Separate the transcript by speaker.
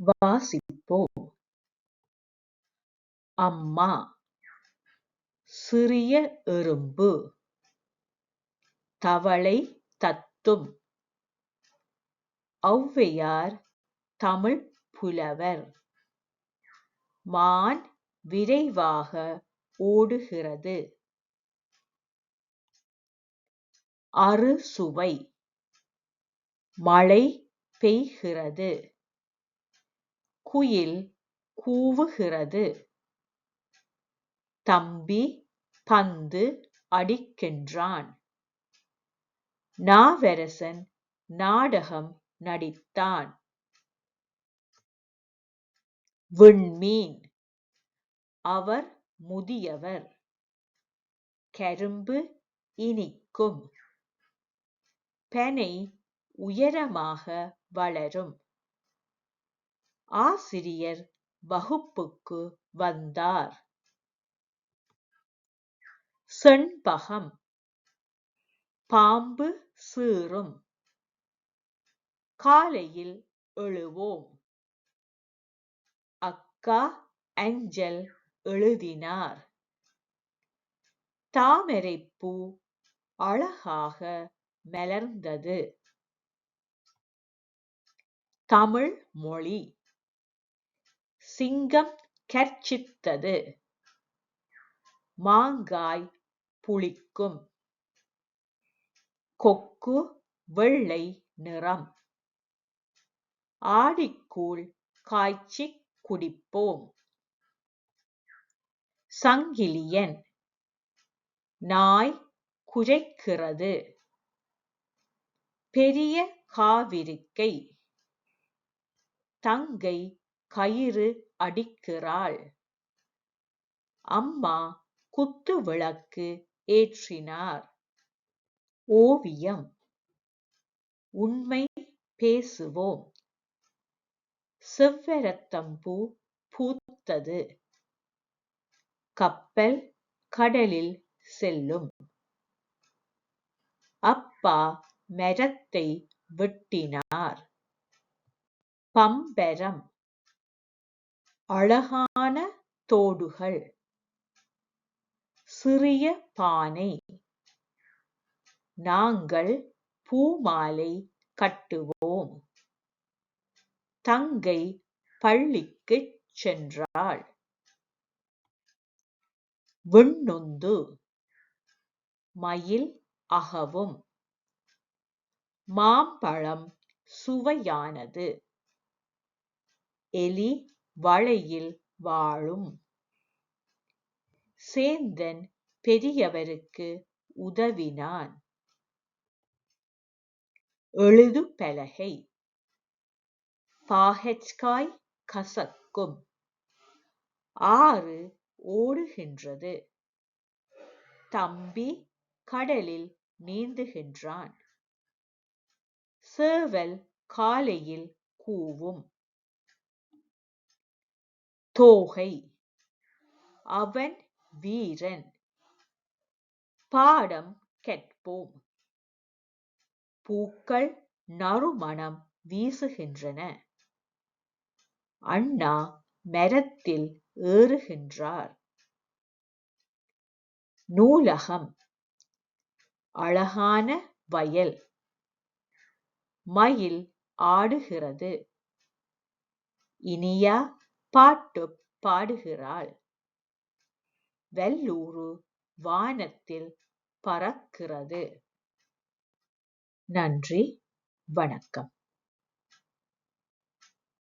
Speaker 1: வாசிப்போ அம்மா சிறிய எறும்பு தவளை தத்தும். ஔவையார் தமிழ் புலவர். மான் விரைவாக ஓடுகிறது. அறுசுவை மழை பெய்கிறது. குயில் கூவுகிறது. தம்பி பந்து அடிக்கின்றான். நாவரசன் நாடகம் நடித்தான். விண்மீன். அவர் முதியவர். கரும்பு இனிக்கும். பெனை உயரமாக வளரும். ஆசிரியர் வகுப்புக்கு வந்தார். செண்பகம். பாம்பு சீறும். காலையில் எழுவோம். அக்கா அஞ்சல் எழுதினார். தாமரைப்பூ அழகாக மலர்ந்தது. தமிழ் மொழி. சிங்கம் கர்ச்சித்தது மாங்காய் புளிக்கும். கொக்கு வெள்ளை நிறம். ஆடிக்கூழ் காய்ச்சிக் குடிப்போம். சங்கிலியன். நாய் குரைக்கிறது பெரிய காவிரிக்கை. தங்கை கயிறு அடிக்கிறாள். அம்மா குத்து விளக்கு ஏற்றினார். ஓவியம். உண்மை பேசுவோம். செவ்வரத்தம்பூ பூத்தது. கப்பல் கடலில் செல்லும். அப்பா மரத்தை வெட்டினார். பம்பரம். அழகான தோடுகள். சிறிய பானை. நாங்கள் பூமாலை கட்டுவோம். தங்கை பள்ளிக்குச் சென்றாள். விண்ணுந்து மயில் அகவும். மாம்பழம் சுவையானது. எலி வளையில் வாழும். சேந்தன் பெரியவருக்கு உதவினான். எழுது பலகை. பாகச்காய் கசக்கும். ஆறு ஓடுகின்றது. தம்பி கடலில் நீந்துகின்றான். சேவல் காலையில் கூவும். தோகை. அவன் வீரன். பாடம் கேட்போம் பூக்கள் நறுமணம் வீசுகின்றன. அண்ணா மரத்தில் ஏறுகின்றார். நூலகம். அழகான வயல். மயில் ஆடுகிறது. இனியா பாட்டு பாடுகிறாள். வெள்ளூரு வானத்தில் பறக்கிறது. நன்றி வணக்கம்.